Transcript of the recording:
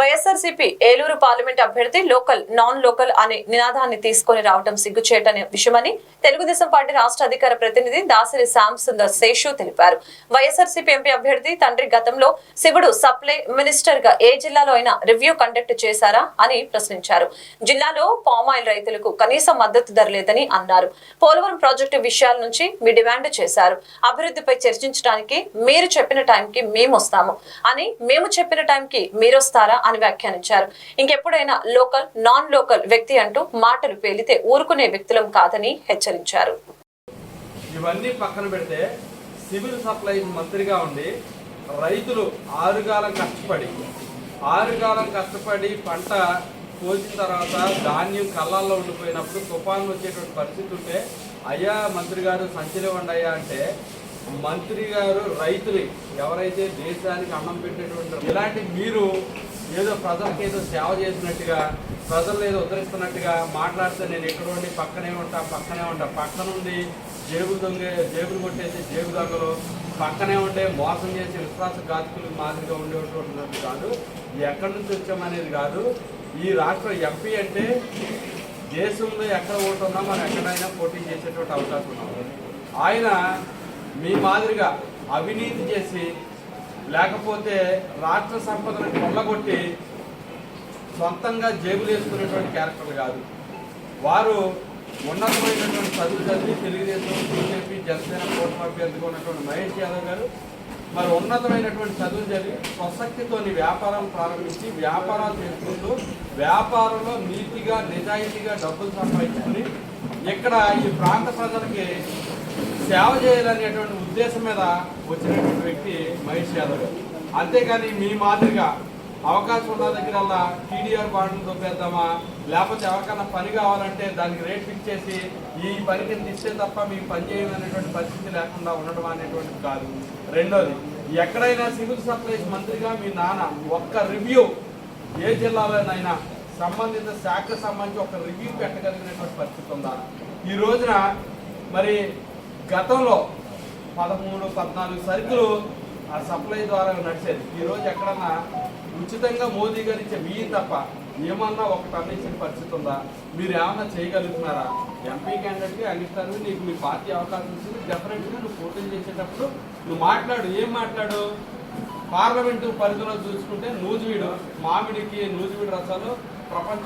YSRCP Eluru parliament అభ్యర్థి local non local అనే నినాదాన్ని తీసుకొని రావడం సిగ్గుచేటనే విషయమని తెలుగుదేశం పార్టీ రాష్ట్ర అధికార ప్రతినిధి దాసరి శ్యామ్ సుందర్ శేషు తెలిపారు. వైఎస్ఆర్సీపీ ఎంపీ అభ్యర్థి తండ్రి గతంలో శివుడు సప్లై మినిస్టర్గా ఏ జిల్లాలో అయినా రివ్యూ కండక్ట్ చేశారా అని ప్రశ్నించారు. జిల్లాలో పామాయిల్ రైతులకు కనీస మద్దతు ధర లేదని అన్నారు. పోలవరం ప్రాజెక్టు విషయాల నుంచి మీ డిమాండ్ చేశారు. అభివృద్ధిపై చర్చించడానికి మీరు చెప్పిన టైంకి మేము వస్తాము అని మేము చెప్పిన టైంకి మీరు వస్తారా అని వ్యాఖ్యానించారు. ఇంకెప్పుడైనా లోకల్ నాన్ లోకల్ వ్యక్తి అంటూ మాటలు పేలితే ఊరుకునే వ్యక్తులం కాదని హెచ్చరించారు. ఇవన్నీ పక్కన పెడితే సివిల్ సప్లై మంత్రిగా ఉండి రైతులు ఆరుగాలం కష్టపడి ఆరుగాలం కష్టపడి పంట కోసిన తర్వాత ధాన్యం కళ్ళల్లో ఉండిపోయినప్పుడు తుఫాన్లు వచ్చేటువంటి పరిస్థితి ఉంటే అయ్యా మంత్రి గారు సంచలేవండి అయ్యా అంటే మంత్రి గారు రైతులు ఎవరైతే దేశానికి అన్నం పెట్టేటువంటి ఇలాంటి మీరు ఏదో ప్రజలకు ఏదో సేవ చేసినట్టుగా ప్రజలు ఏదో ఉద్ధరిస్తున్నట్టుగా మాట్లాడితే నేను ఎక్కడ ఉండి పక్కనే ఉంటా పక్కనే ఉంటా. పక్కన ఉండి జేబులు దొంగ జేబులు కొట్టేసి జేబు దొంగలు పక్కనే ఉండే మోసం చేసి విశ్వాసఘాతకులు మాదిరిగా ఉండేటువంటి కాదు. ఎక్కడి నుంచి వచ్చామనేది కాదు. ఈ రాష్ట్ర ఎంపీ అంటే దేశంలో ఎక్కడ ఓటు ఉన్నా మనం ఎక్కడైనా పోటీ చేసేటువంటి అవకాశం ఉన్నాం. ఆయన మీ మాదిరిగా అవినీతి చేసి లేకపోతే రాష్ట్ర సంపదను కొల్లగొట్టి సొంతంగా జేబులు వేసుకునేటువంటి క్యారెక్టర్ కాదు. వారు ఉన్నతమైనటువంటి చదువు చదివి తెలుగుదేశం బీజేపీ జనసేన కూటమి అభ్యర్థిగా ఉన్నటువంటి మహేష్ యాదవ్ గారు మరి ఉన్నతమైనటువంటి చదువు చదివి స్వశక్తితోని వ్యాపారం ప్రారంభించి వ్యాపారాలు చేసుకుంటూ వ్యాపారంలో నీతిగా నిజాయితీగా డబ్బులు సంపాదించుకుని ఇక్కడ ఈ ప్రాంత ప్రజలకి సేవ చేయాలనేటువంటి ఉద్దేశం మీద వచ్చినటువంటి వ్యక్తి మహేష్ యాదవ్ అంతేకాని మీ మాదిరిగా అవకాశం ఉన్న దగ్గరల్లా టీడీఆర్ బాండ్లు దొబ్బేద్దామా? లేకపోతే ఎవరికైనా పని కావాలంటే దానికి రేట్ ఫిక్స్ చేసి ఈ పనికి ఇంత ఇస్తే తప్ప మీ పని చేయమనేటువంటి పరిస్థితి లేకుండా ఉండడం అనేటువంటిది కాదు. రెండోది ఎక్కడైనా సివిల్ సప్లైస్ మంత్రిగా మీ నాన్న ఒక్క రివ్యూ ఏ జిల్లాలోనైనా సంబంధిత శాఖకు సంబంధించి ఒక రివ్యూ పెట్టగలిగినటువంటి పరిస్థితి ఉందా? ఈ రోజున మరి గతంలో పదమూడు పద్నాలుగు సరుకులు ఆ సప్లై ద్వారా నడిచేది. ఈరోజు ఎక్కడన్నా ఉచితంగా మోదీ గారు ఇచ్చే బియ్యం తప్ప ఏమన్నా ఒక టన్ పరిస్థితి ఉందా? మీరు ఏమన్నా చేయగలుగుతున్నారా? ఎంపీ క్యాండిడేట్కి అందిస్తారు నీకు మీ పార్టీ అవకాశం ఇచ్చింది. డెఫినెట్గా నువ్వు పోటీ చేసేటప్పుడు నువ్వు మాట్లాడు. ఏం మాట్లాడు? పార్లమెంటు పరిధిలో చూసుకుంటే నూజివీడు మామిడికి నూజివీడు రసాలు ప్రపంచ